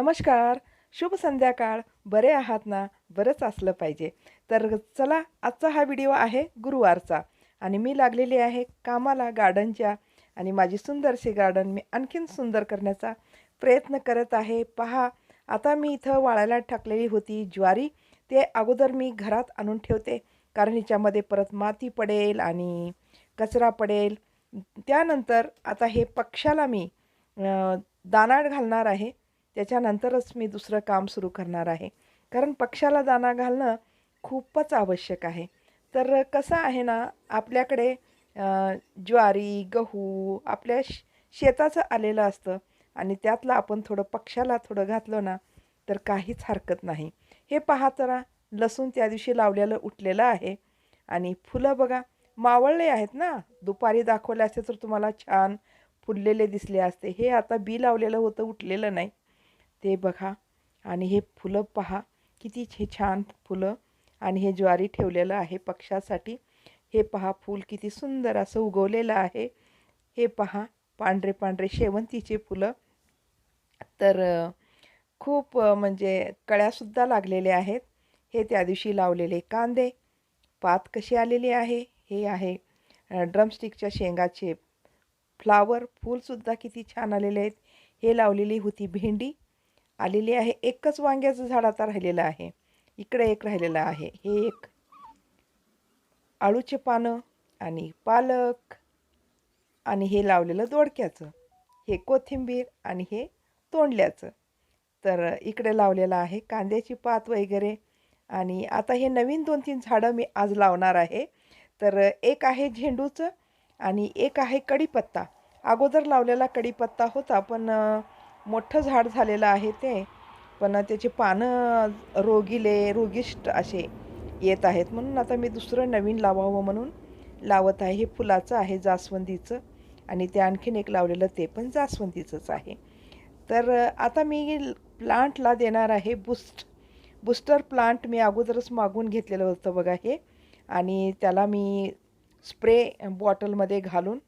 नमस्कार. शुभ संध्याकाळ. बरे आहात ना? बरंच असलं पाहिजे. तर चला आजचा हा व्हिडिओ आहे गुरुवारचा. आणि मी लागलेली आहे कामाला गार्डनच्या. आणि माझी सुंदरशी गार्डन मी आणखीन सुंदर करण्याचा प्रयत्न करत आहे. पहा आता मी इथं वाळायला टाकलेली होती ज्वारी. ते अगोदर मी घरात आणून ठेवते. कारण हिच्यामध्ये परत माती पडेल आणि कचरा पडेल. त्यानंतर आता हे पक्षाला मी अं, दाना घालणार आहे. त्याच्यानंतरच मी दुसरं काम सुरू करणार आहे. कारण पक्षाला दाना घालणं खूपच आवश्यक आहे. तर कसं आहे ना आपल्याकडे ज्वारी गहू आपल्या श शेताचं आलेलं असतं आणि त्यातलं आपण थोडं पक्षाला थोडं घातलं ना तर काहीच हरकत नाही. हे पहा तर लसूण त्या दिवशी लावलेलं उठलेलं आहे आणि फुलं बघा मावळले आहेत ना. दुपारी दाखवले असते तर तुम्हाला छान फुललेले दिसले असते. हे आता बी लावलेलं होतं उठलेलं नाही. ते बघा आणि हे फुलं पहा. किती छे छान फुलं आणि हे ज्वारी ठेवलेलं आहे पक्षासाठी हे पहा फूल किती सुंदर असं उगवलेलं आहे. हे पहा पांढरे पांढरे शेवंतीचे फुलं. तर खूप म्हणजे कळ्यासुद्धा लागलेल्या आहेत. हे त्या दिवशी लावलेले कांदे. पात कशी आलेली आहे? हे आहे ड्रमस्टिकच्या शेंगाचे फ्लावर. फूलसुद्धा किती छान आलेले आहेत. हे लावलेली होती भेंडी. आलेली आहे. एकच वांग्याचं झाड आता राहिलेलं आहे. इकडे एक राहिलेलं आहे. हे एक. आळूचे पानं आणि पालक आणि हे लावलेलं दोडक्याचं. हे कोथिंबीर आणि हे तोंडल्याचं. तर इकडे लावलेलं आहे कांद्याची पात वगैरे. आणि आता हे नवीन दोन तीन झाडं मी आज लावणार आहे. तर एक आहे झेंडूचं आणि एक आहे कढीपत्ता. अगोदर लावलेला कढीपत्ता होता पण मोठं झाड झालेलं आहे ते पण त्याची पानं रोगीले रोगिष्ट असे येत आहेत. म्हणून आता मी दुसरं नवीन लावावं म्हणून लावत आहे. हे फुलाचं आहे जास्वंदीचं. आणि ते आणखीन एक लावलेलं ते पण जास्वंदीचंच आहे. तर आता मी प्लांटला देणार आहे बुस्ट. बुस्टर प्लांट मी अगोदरच मागून घेतलेलं होतं बघा हे. आणि त्याला मी स्प्रे बॉटलमध्ये घालून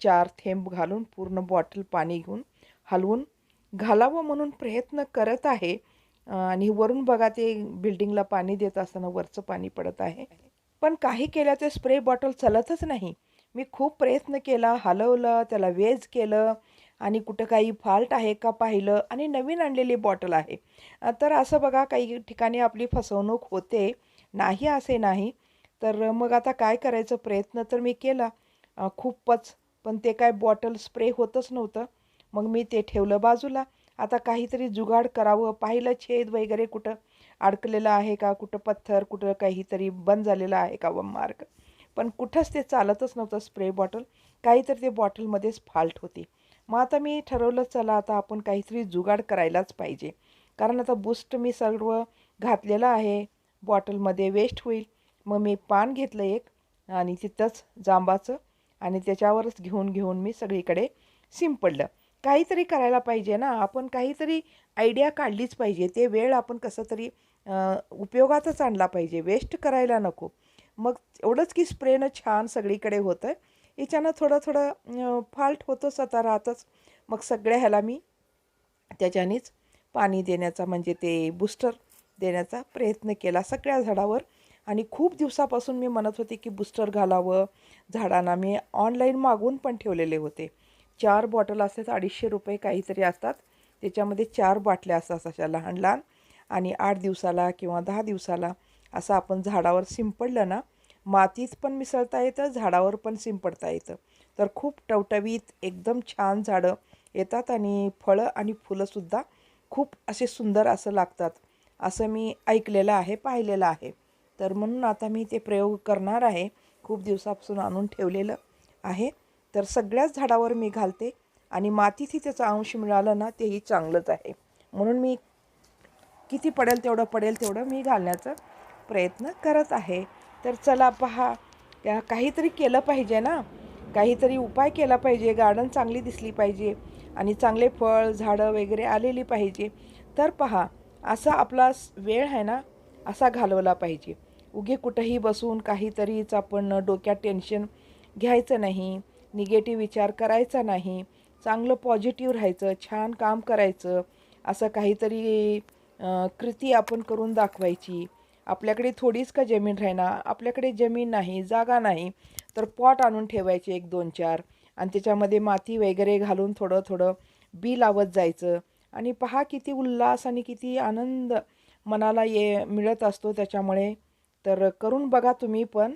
चार थेंब घालून पूर्ण बॉटल पाणी घेऊन हलवून घालावं म्हणून प्रयत्न करत आहे. आणि वरून बघा ते बिल्डिंगला पाणी देत असताना वरचं पाणी पडत आहे. पण काही केलं ते स्प्रे बॉटल चलतच नाही. मी खूप प्रयत्न केला हलवलं त्याला वेज केलं आणि कुठं काही फॉल्ट आहे का पाहिलं आणि नवीन आणलेली बॉटल आहे. तर असं बघा काही ठिकाणी आपली फसवणूक होते. नाही असे नाही. तर मग आता काय करायचं? प्रयत्न तर मी केला. खूपच. पण ते काय बॉटल स्प्रे होतच नव्हतं. मग मी ते ठेवलं बाजूला. आता काहीतरी जुगाड करावं पाहिलं छेद वगैरे कुठं अडकलेलं आहे का कुठं पत्थर कुठं काहीतरी बंद झालेलं आहे का व मार्ग. पण कुठंच ते चालतच नव्हतं स्प्रे बॉटल. काहीतरी ते बॉटलमध्येच फाल्ट होती. मग आता मी ठरवलं चला आता आपण काहीतरी जुगाड करायलाच पाहिजे. कारण आता बूस्ट मी सर्व घातलेलं आहे. बॉटलमध्ये वेस्ट होईल. मग मी पान घेतलं एक आणि तिथंच जांबाचं आणि त्याच्यावरच घेऊन घेऊन मी सगळीकडे शिंपडलं. काहीतरी करायला पाहिजे ना. आपण काहीतरी आयडिया काढलीच पाहिजे. ते वेळ आपण कसं तरी उपयोगातच आणला पाहिजे. वेस्ट करायला नको. मग एवढंच की स्प्रेनं छान सगळीकडे होतं याच्यानं थोडं थोडं फाल्ट होतंच आता राहतच. मग सगळ्या ह्याला मी त्याच्यानेच पाणी देण्याचा म्हणजे ते बूस्टर देण्याचा प्रयत्न केला सगळ्या झाडावर. आणि खूप दिवसापासून मी म्हणत होते की बूस्टर घालावं. झाडांना मी ऑनलाईन मागून पण ठेवलेले होते. चार बॉटल असतात अडीचशे रुपये काहीतरी असतात. त्याच्यामध्ये चार बाटल्या असतात अशा लहान लहान. आणि आठ दिवसाला किंवा दहा दिवसाला असं आपण झाडावर शिंपडलं ना मातीत पण मिसळता येतं झाडावर पण शिंपडता येतं. तर खूप टवटवीत एकदम छान झाडं येतात आणि फळं आणि फुलंसुद्धा खूप असे सुंदर असं लागतात. असं मी ऐकलेलं आहे पाहिलेलं आहे. तर म्हणून आता मी ते प्रयोग करणार आहे. खूप दिवसापासून आणून ठेवलेलं आहे. तर सगळ्याच झाडावर मी घालते आणि मातीतही त्याचा अंश मिळाला ना तेही चांगलंच आहे. म्हणून मी किती पडेल तेवढं पडेल तेवढं मी घालण्याचा प्रयत्न करत आहे. तर चला पहा त्या काहीतरी केलं पाहिजे ना? काहीतरी उपाय केला पाहिजे गार्डन चांगली दिसली पाहिजे आणि चांगले फळ झाडं वगैरे आलेली पाहिजे. तर पहा असा आपला वेळ आहे ना असा घालवला पाहिजे. उगे कुठंही बसून काहीतरीच आपण डोक्यात टेन्शन घ्यायचं नाही. निगेटिव्ह विचार करायचा नाही चांगलं पॉझिटिव्ह राहायचं छान काम करायचं असं काहीतरी कृती आपण करून दाखवायची. आपल्याकडे थोडीच का जमीन राहणार आपल्याकडे जमीन नाही जागा नाही तर पॉट आणून ठेवायचे एक दोन चार. आणि त्याच्यामध्ये माती वगैरे घालून थोडं थोडं बी लावत जायचं. आणि पहा किती उल्हास आणि किती आनंद मनाला ये मिळत असतो त्याच्यामुळे. तर करून बघा तुम्ही पण.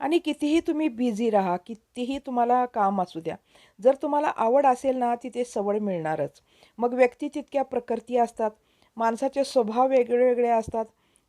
आणि कितीही तुम्ही बिझी राहा कितीही तुम्हाला काम असू द्या जर तुम्हाला आवड असेल ना तिथे सवड मिळणारच. मग व्यक्ती तितक्या प्रकृती असतात माणसाचे स्वभाव वेगळे वेगळे असतात.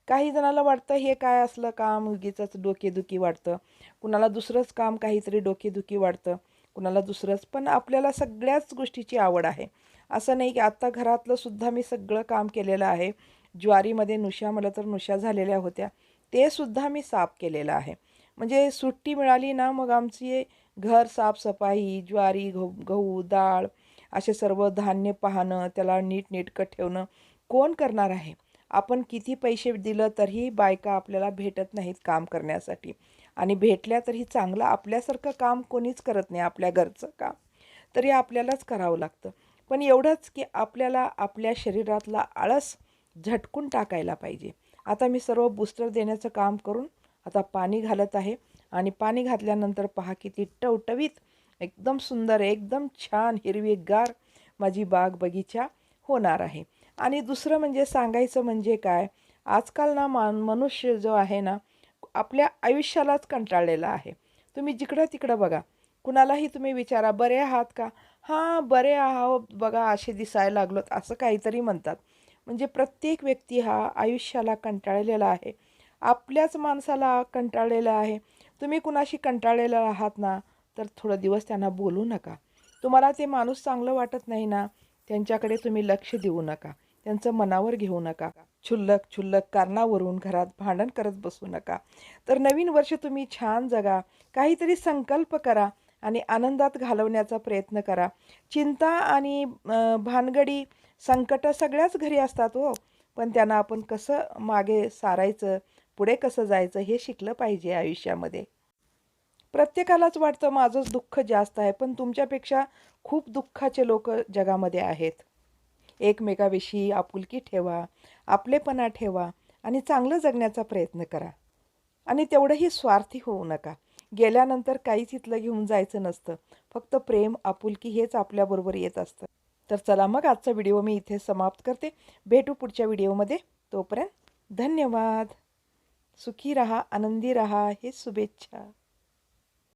काही जणाला वाटतं हे काय असलं काम उगीचंच डोकेदुखी वाटतं. कुणाला दुसरंच काम काहीतरी डोकेदुखी वाटतं कुणाला दुसरंच पण आपल्याला सगळ्याच गोष्टीची आवड आहे. असं नाही की आत्ता घरातलं सुद्धा मी सगळं काम केलेलं आहे. ज्वारीमध्ये नुशा मला तर नुशा झालेल्या होत्या. ते सुद्धा मी साफ केलेलं आहे. म्हणजे सुट्टी मिळाली ना मग आमची घर साफसफाई ज्वारी गहू गहू डाळ असे सर्व धान्य पाहणं त्याला नीटनेटकं ठेवणं कोण करणार आहे? आपण किती पैसे दिलं तरीही बायका आपल्याला भेटत नाहीत काम करण्यासाठी. आणि भेटल्या तरी चांगलं आपल्यासारखं काम कोणीच करत नाही आपल्या घरचं काम. तरी आपल्यालाच करावं लागतं. पण एवढंच की आपल्याला आपल्या शरीरातला आळस झटकून टाकायला पाहिजे. आता मी सर्व बूस्टर देण्याचं काम करून आता पाणी घालत आहे. आणि पाणी घातल्यानंतर पहा किती टवटवीत एकदम सुंदर एकदम छान हिरवीगार माझी बाग बगीचा होणार आहे. आणि दुसरं म्हणजे सांगायचं म्हणजे काय आजकाल ना मान मनुष्य जो आहे ना आपल्या आयुष्यालाच कंटाळलेला आहे. तुम्ही जिकडं तिकडं बघा कुणालाही तुम्ही विचारा बरे आहात का? हां बरे आहोत बघा असे दिसायला लागलोत असं काहीतरी म्हणतात. म्हणजे प्रत्येक व्यक्ती हा आयुष्याला कंटाळलेला आहे. आपल्याच माणसाला कंटाळलेलं आहे. तुम्ही कुणाशी कंटाळलेलं आहात ना तर थोडं दिवस त्यांना बोलू नका. तुम्हाला ते माणूस चांगलं वाटत नाही ना त्यांच्याकडे तुम्ही लक्ष देऊ नका. त्यांचं मनावर घेऊ नका. छुल्लक छुल्लक कारणावरून घरात भांडण करत बसू नका. तर नवीन वर्ष तुम्ही छान जगा. काहीतरी संकल्प करा आणि आनंदात घालवण्याचा प्रयत्न करा. चिंता आणि भानगडी संकट सगळ्याच घरी असतात हो. पण त्यांना आपण कसं मागे सारायचं? पुढे कसं जायचं हे शिकलं पाहिजे आयुष्यामध्ये. प्रत्येकालाच वाटतं माझंच दुःख जास्त आहे पण तुमच्यापेक्षा खूप दुःखाचे लोक जगामध्ये आहेत. एकमेकाविषयी आपुलकी ठेवा आपलेपणा ठेवा आणि चांगलं जगण्याचा प्रयत्न करा. आणि तेवढंही स्वार्थी होऊ नका. गेल्यानंतर काहीच इथलं घेऊन जायचं नसतं. फक्त प्रेम आपुलकी हेच आपल्याबरोबर येत असतं. तर चला मग आजचा व्हिडिओ मी इथे समाप्त करते. भेटू पुढच्या व्हिडिओमध्ये. तोपर्यंत धन्यवाद. सुखी रहा आनंदी रहा हे शुभेच्छा।